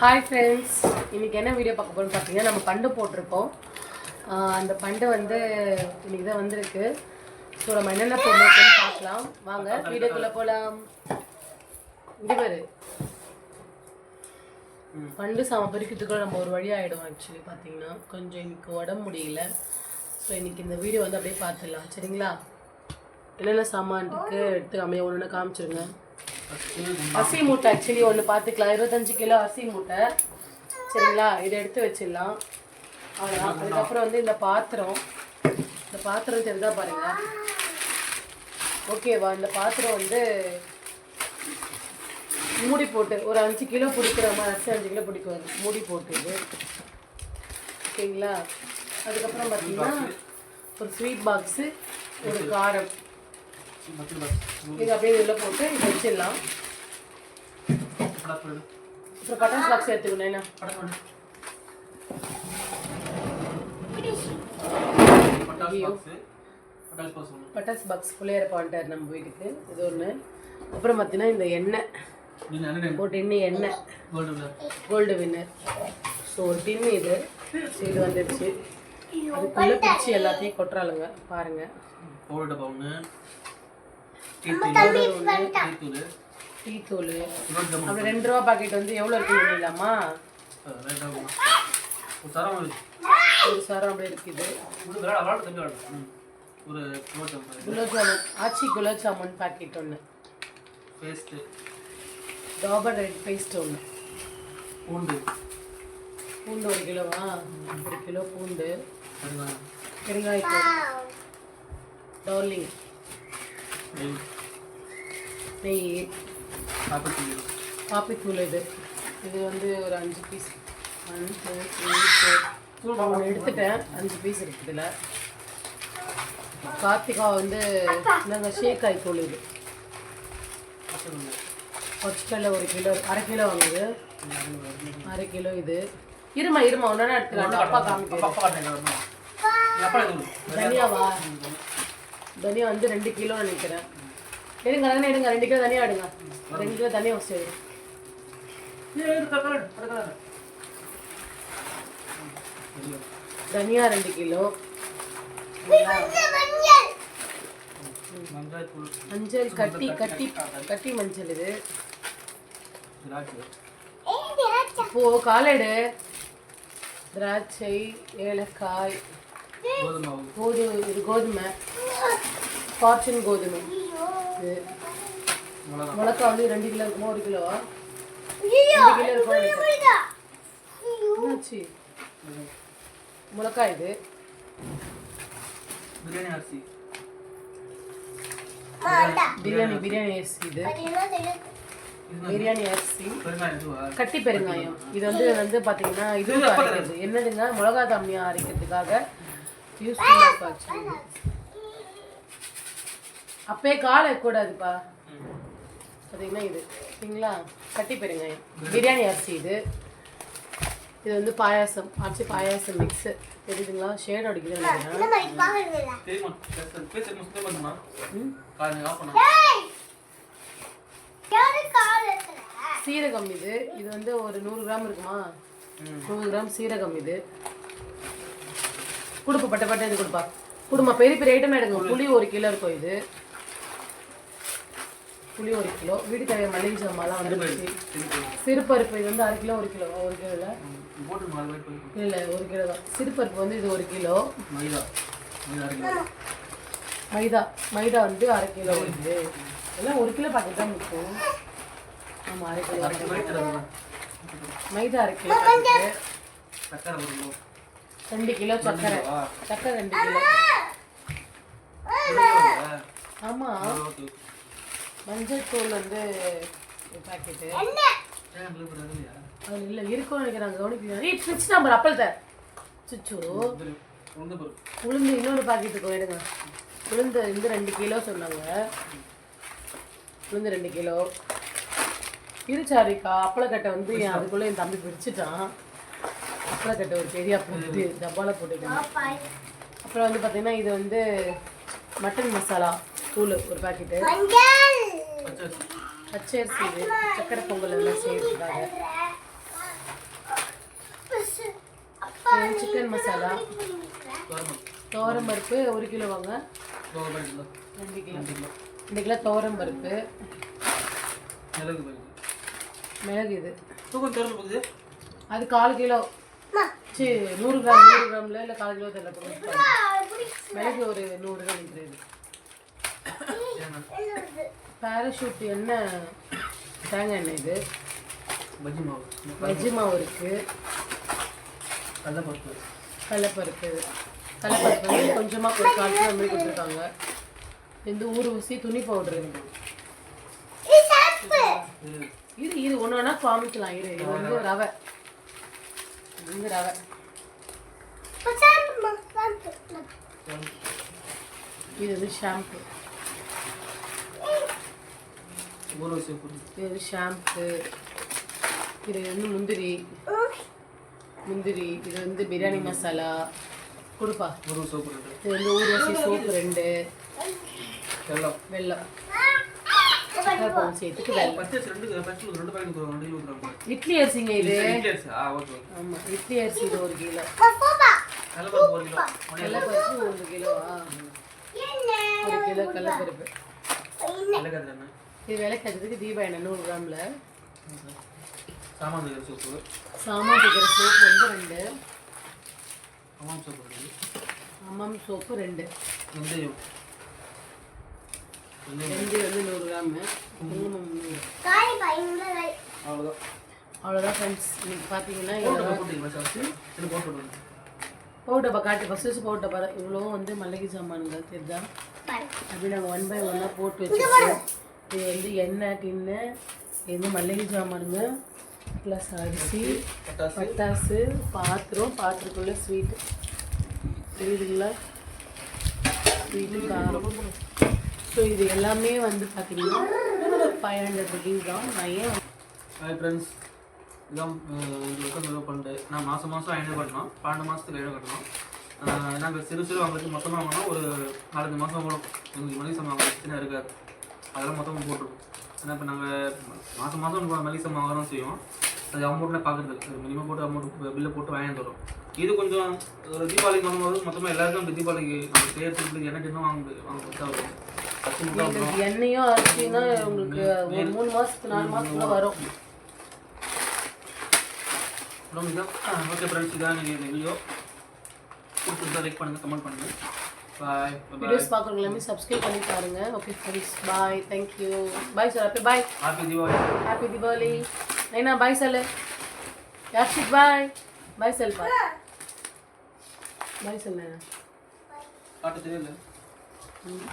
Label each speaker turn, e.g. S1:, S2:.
S1: Hi friends இன்னைக்கு என்ன video பார்க்க போறோம்னு பார்த்தீங்கன்னா நம்ம பண்டு போட்டிருக்கோம். அந்த பண்டு வந்து இன்னைக்கு தான் வந்திருக்கு. ஸோ நம்ம என்னென்ன போட்டிருக்கோம்னு பார்க்கலாம். வாங்க வீடியோக்குள்ளே போகலாம் இங்கே பாரு. பண்டு சாம பறிக்கிறதுக்குள்ள நம்ம ஒரு வழி ஆகிடும் ஆக்சுவலி பார்த்தீங்கன்னா கொஞ்சம் இன்னைக்கு உடம்பு முடியல. ஸோ இன்னைக்கு இந்த வீடியோ வந்து அப்படியே பார்த்துடலாம். சரிங்களா? என்னென்ன சாமான் இருக்குது எடுத்து அமைய ஒன்று ஒன்று காமிச்சிருங்க. அரிசி மூட்டை ஆக்சுவலி ஒன்று பார்த்துக்கலாம் இருபத்தஞ்சு கிலோ அரிசி மூட்டை சரிங்களா? இதை எடுத்து வச்சிடலாம். அவ்வளோதான் அதுக்கப்புறம் வந்து இந்த பாத்திரம். இந்த பாத்திரம் தெரிஞ்சா பாருங்கள் ஓகேவா இந்த பாத்திரம் வந்து மூடி போட்டு ஒரு அஞ்சு கிலோ பிடிக்கிற மாதிரி அரிசி அஞ்சு கிலோ பிடிக்கும். மூடி போட்டுது ஓகேங்களா? அதுக்கப்புறம் பார்த்தீங்கன்னா ஒரு ஸ்வீட் பாக்ஸு ஒரு காரம். இது அப்படியே உள்ளே போட்டு இதை வச்சிடலாம். அப்புறம் கட்டன் பாக்ஸ் எடுத்துக்கணும் என்ன? பட்டாஸ் பாக்ஸ் பிள்ளையார பாண்டார் நம்ம வீட்டுக்கு. இது ஒன்று அப்புறம் பார்த்தீங்கன்னா இந்த எண்ணெய். ஒரு டின்னு எண்ணெய். கோல்டு வின்னர் ஸோ ஒரு டின்னு இது. இது வந்துடுச்சு அதுக்குள்ளே பிடிச்சி எல்லாத்தையும் கொட்டுறாளுங்க. பாருங்க. பவுடர் ஒன்று டீ தூள். அப்புறம் ரெண்டு ரூபா பாக்கெட் வந்து எவ்வளோ இருக்குன்னு இல்லாமா? ஒரு சாரம் அப்படியே இருக்குது.
S2: ஒரு
S1: குலோப் ஜாமுன் ஆச்சி குலோப் ஜாமுன் பாக்கெட் ஒன்று
S2: பேஸ்ட்டு.
S1: டாபர் ரெட் பேஸ்ட் ஒன்று
S2: பூண்டு.
S1: பூண்டு ஒரு கிலோவா? ஒரு கிலோ பூண்டு. பெருங்காயத்தூள். டார்லிங்
S2: நெய்.
S1: நெய்
S2: காப்பி
S1: காப்பித்தூள் இது. இது வந்து ஒரு அஞ்சு piece one two three four ஒன்று எடுத்துட்டேன். அஞ்சு பீஸ் இருக்குது இதில். கார்த்திகா வந்து நாங்கள் ஷேக்காய் தூள் இது. பச்சைக்கல்ல ஒரு கிலோ அரை கிலோ வாங்குது. அரை கிலோ இது. இருமா இருமா ஒன்றா எடுத்துக்கலாம். அப்பா காமிக்கிறேன். தனியாவா? தனியா வந்து ரெண்டு கிலோ நினைக்கிறேன். எடுங்க அண்ணா எடுங்க ரெண்டு கிலோ தனியா எடுங்க. ரெண்டு கிலோ தனியா சரி தனியா ரெண்டு கிலோ.
S2: மஞ்சள்
S1: கட்டி கட்டி கட்டி மஞ்சள் இது. இப்போ காலடு. திராட்சை ஏலக்காய்
S2: கோதுமை
S1: இது கோதுமை. ஃபார்ச்சூன் கோதுமை. இது
S2: மிளகா.
S1: மிளகா வந்து ரெண்டு கிலோ இருக்குமா? ஒரு கிலோவா? ரெண்டு கிலோ. என்னாச்சு? மிளகாய் இது.
S2: பிரியாணி அரிசி.
S1: பிரியாணி பிரியாணி அரிசி இது. பிரியாணி அரிசி. கட்டி பெருங்காயம். இது வந்து வந்து பாத்தீங்கன்னா இது அரைக்கிறது. என்னதுங்க மிளகா தம்மியா அரைக்கிறதுக்காக யூஸ் பண்ணி அப்பே காலை கூடாதுப்பா. பார்த்தீங்கன்னா இது? சரிங்களா? கட்டி பெருங்காயம் பிரியாணி அரிசி இது. இது வந்து பாயாசம். அரிசி பாயாசம் மிக்ஸு தெரியுதுங்களா? ஷேட்
S2: பண்ணா?
S1: சீரகம் இது. இது வந்து ஒரு நூறு கிராம் இருக்குமா. நூறு கிராம் சீரகம் இது. கொடுப்பா பட்ட பட்ட இது கொடுப்பா. குடும்பா பெரிய பெரிய ஐட்டம் எடுங்க. புளி ஒரு கிலோ இருக்கும் இது. புளி ஒரு கிலோ. வீடு தேவையான மளிகை சாமான்லாம் வந்துருச்சு. சிறுபருப்பு இது வந்து அரை கிலோ ஒரு கிலோ ஒரு கிலோ இல்லை? இல்லை ஒரு கிலோ தான். சிறுபருப்பு வந்து இது ஒரு கிலோ.
S2: மைதா. மைதா அரைக்கல
S1: மைதா மைதா வந்து அரை கிலோ இது. எல்லாம் ஒரு கிலோ பாக்கெட் தான் இருக்கும் ஆமாம் அரை கிலோ. மைதா அரை கிலோ
S2: சக்கரை
S1: ரெண்டு கிலோ சர்க்கரை
S2: ஆ.
S1: சர்க்கரை ரெண்டு கிலோ. ஆமாம்
S2: ஓகே
S1: மஞ்சள் தூள் வந்து ஒரு பாக்கெட்டு. அது இல்லை இருக்கும்னு நினைக்கிறாங்க. கவனிக்கிறேன் ஏய் ஃபிக்ஸ் நம்பர் அப்பல் தான் சுச்சு.
S2: உளுந்து
S1: இன்னொரு பாக்கெட் இருக்கும் எடுங்க உளுந்து இந்த ரெண்டு கிலோ சொன்னாங்க. உளுந்து ரெண்டு கிலோ. இருச்சாரிக்கா அப்பளக்கட்டை வந்து என் அதுக்குள்ளே என் தம்பி பிரிச்சுட்டான். அப்புறக்கட்டை ஒரு பெரிய போட்டு டப்பாவில் போட்டுக்கணும் அப்புறம் வந்து பார்த்தீங்கன்னா இது வந்து மட்டன் மசாலா தூள் ஒரு பாக்கெட்டு. பச்சரிசி இது சக்கரை பொங்கல் எல்லாம் செய்யறதுக்காக. சிக்கன்
S2: மசாலா
S1: துவரம் பருப்பு ஒரு கிலோ வாங்க. ரெண்டு கிலோ.
S2: ரெண்டு கிலோ.
S1: துவரம் பருப்பு.
S2: மிளகு
S1: மிளகு இது. அது கால் கிலோ. சரி நூறு கிராம் நூறு கிராம்ல இல்லை கால் கிலோ தெரியல. மிளகு ஒரு நூறு கிராம் இருக்கிறது பேராஷூட் எண்ணெய் தேங்காய் எண்ணெய் இது.
S2: பஜ்ஜி மாவு.
S1: வெஜ்ஜு மாவு இருக்குது
S2: கடலைப்பருப்பு.
S1: கடலைப்பருப்பு. கடலைப்பருப்பு வந்து கொஞ்சமாக ஒரு கால் கிலோ மாதிரி கொடுத்துருக்காங்க. இந்த ஊர் ஊசி துணி பவுடர்
S2: இது
S1: இது இது ஒன்று வேணா காமிக்கலாம். இரு இது வந்து ரவை. இது வந்து ரவை இது ஷாம்பு இது ஷாம்பு இது வந்து முந்திரி. முந்திரி இது வந்து பிரியாணி மசாலா. கொடுப்பா. இது வந்து ஊர்வசி சோப்பு ரெண்டு.
S2: வெள்ளம்
S1: வெல்லம். சக்கரை பாவு சேர்த்துக்கு
S2: ஊற்றுறாங்க
S1: இட்லி அரிசிங்க இது.
S2: இட்லி அரிசி. Ah okay okay.
S1: ஆமாம் இட்லி அரிசி இது ஒரு கிலோ.
S2: கடலைப்பருப்பு ஒரு கிலோ.
S1: ஒரு கிலோவா ஒரு கிலோ கடலைப்பருப்பு இது விளக்கிறதுக்கு தீபா எண்ணெய் நூறு கிராமில்.
S2: சாமான் சோப்பு.
S1: சாமான் சோப்பு வந்து ரெண்டு.
S2: அம்மாம் சோப்பு ரெண்டு
S1: அம்மம் சோப்பு ரெண்டு.
S2: வெந்தயம். வெந்தயம்
S1: ரெண்டு வந்து நூறு கிராமு குங்குமம்
S2: அவ்வளோதான்
S1: அவ்வளோதான் ஃப்ரெண்ட்ஸ் இன்னைக்கு பார்த்தீங்கன்னா பவுடப்பா காட்டு ஃபஸ்ட்டு ஃபஸ்ட் பவுடப்பா இவ்வளோ வந்து மல்லிகை சாமானுங்க தெரியுதா? அப்படி நாங்கள் ஒன் பை ஒன்னாக போட்டு வச்சுருக்கோம். இது வந்து எண்ணெய் டின்னு இது வந்து மல்லிகை சாமானுங்க. ப்ளஸ் அரிசி
S2: பட்டாசு.
S1: பட்டாசு பாத்திரம். பாத்திரக்குள்ள ஸ்வீட்டு தெரியுதுங்களா ஸ்வீட்டு காரம். ஸோ இது எல்லாமே வந்து பார்த்தீங்கன்னா ஃபைவ் ஹண்ட்ரட் ருபீஸ் தான். நான் ஏன்
S2: ஹாய் ஃப்ரெண்ட்ஸ் இதான் எங்களுக்கு செலவு பண்ணிட்டு நான் மாதம் மாதம் ஐநூறு கட்டணும். பன்னெண்டு மாதத்துக்கு ஐநூறு கட்டணும். நாங்கள் சிறு சிறு வாங்குறது மொத்தமாக வாங்கினா ஒரு நாலஞ்சு மாதம் வரும் எங்களுக்கு மளிகை சாமான் பிரச்சனை இருக்காது. அதெல்லாம் மொத்தமாக போட்டுருவோம் ஏன்னா இப்போ நாங்கள் மாதம் மாதம் மளிகை சாமான் வாங்குறோம் செய்வோம் அது அமௌண்ட்ல பார்க்குறது மினிமம் போட்டு அமௌண்ட் பில்லை போட்டு வாங்கிட்டு வரும் இது கொஞ்சம் ஒரு தீபாவளிக்கு வாங்கும்போது மொத்தமாக எல்லாருக்கும் இந்த தீபாவளிக்கு நம்ம செய்யறதுக்கு என்ன டின்னும் வாங்க வாங்க கொடுத்தா வரும்
S1: உங்களுக்கு எண்ணெயும் அரிசியும் தான் உங்களுக்கு ஒரு மூணு மாதத்துக்கு நாலு மாதத்துக்குள்ள வரும்.
S2: ஓகே ஃப்ரெண்ட்ஸ் இதான் நீங்கள் இந்த வீடியோ பிடிச்சிருந்தா லைக் பண்ணுங்கள் கமெண்ட் பண்ணுங்கள் பாய் பாய்
S1: வீடியோஸ் பார்க்குறவங்க எல்லாமே சப்ஸ்கிரைப் பண்ணி பாருங்க. Okay friends bye thank you bye sir அப்போ bye
S2: happy Deepavali
S1: happy Deepavali Naina bye சொல்லு யார்ஷித் பாய் பாய் செல் பா பாய் சொல் நைனா
S2: காட்டு தெரியல.
S1: ம்.